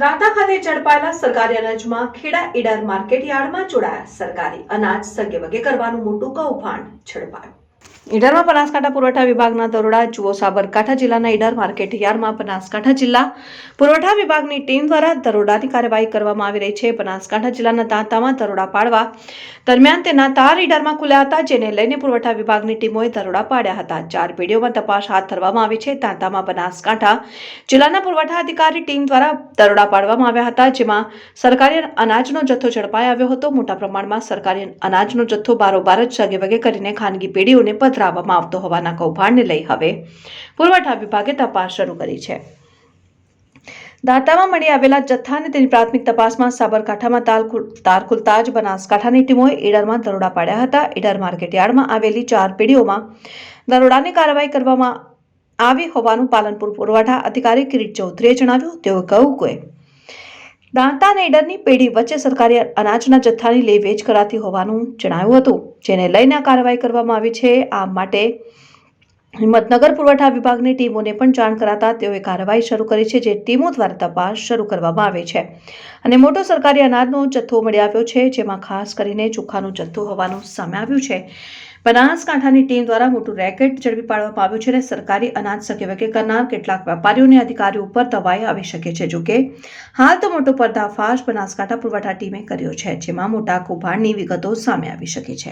દાંતા ખાતે ઝડપાયેલા સરકારી અનાજમાં ખેડા ઈડર માર્કેટ યાર્ડમાં જોડાયા સરકારી અનાજ સગે વગે કરવાનું મોટું કૌભાંડ ઝડપાયું. ઈડરમાં બનાસકાંઠા પુરવઠા વિભાગના દરોડા, જુઓ સાબરકાંઠા જિલ્લાના ઈડર માર્કેટ યાર્ડમાં બનાસકાંઠા જિલ્લા પુરવઠા વિભાગની ટીમ દ્વારા દરોડાની કાર્યવાહી કરવામાં આવી રહી છે. બનાસકાંઠા જિલ્લાના દાંતામાં દરોડા પાડવા દરમિયાન તેના તાર ઈડરમાં ખુલ્યા હતા, જેને લઈને પુરવઠા વિભાગની ટીમોએ દરોડા પાડ્યા હતા. ચાર પેઢીઓમાં તપાસ હાથ ધરવામાં આવી છે. દાંતામાં બનાસકાંઠા જિલ્લાના પુરવઠા અધિકારી ટીમ દ્વારા દરોડા પાડવામાં આવ્યા હતા, જેમાં સરકારી અનાજનો જથ્થો ઝડપાઈ આવ્યો હતો. મોટા પ્રમાણમાં સરકારી અનાજનો જથ્થો બારોબાર જ સગે વગે કરીને ખાનગી પેઢીઓને પધરાવવામાં આવતો હોવાના કૌભાંડને લઈ હવે પુરવઠા વિભાગે તપાસ શરૂ કરી છે. દાંતામાં મળી આવેલા જથ્થા અને તેની પ્રાથમિક તપાસમાં સાબરકાંઠામાં તાર ખુલતા જ બનાસકાંઠાની ટીમોએ ઈડરમાં દરોડા પાડ્યા હતા. ઈડર માર્કેટ યાર્ડમાં આવેલી ચાર પેઢીઓમાં દરોડાની કાર્યવાહી કરવામાં આવી હોવાનું પાલનપુર પુરવઠા અધિકારી કિરીટ ચૌધરીએ જણાવ્યું. તેઓએ કહ્યું કે દાંતા નેડરની પેઢી વચ્ચે સરકારી અનાજના જથ્થાની લે વેચ કરાતી હોવાનું જણાવ્યું હતું, જેને લઈને કાર્યવાહી કરવામાં આવી છે. આ માટે હિંમતનગર પુરવઠા વિભાગની ટીમોને પણ જાણ કરાતા તેઓએ કાર્યવાહી શરૂ કરી છે, જે ટીમો દ્વારા તપાસ શરૂ કરવામાં આવે છે. અને મોટો સરકારી અનાજનો જથ્થો મળી આવ્યો છે, જેમાં ખાસ કરીને ચોખાનો જથ્થો હોવાનું સામે આવ્યું છે. બનાસકાંઠાની ટીમ દ્વારા મોટું રેકેટ ઝડપી પાડવામાં આવ્યું છે અને સરકારી અનાજ સકે વગે કરનાર કેટલાક વેપારીઓને અધિકારીઓ ઉપર દબાઈ આવી શકે છે. જોકે, હાલ તો મોટો પર્દાફાશ બનાસકાંઠા પુરવઠા ટીમે કર્યો છે, જેમાં મોટા કૌભાંડની વિગતો સામે આવી શકે છે.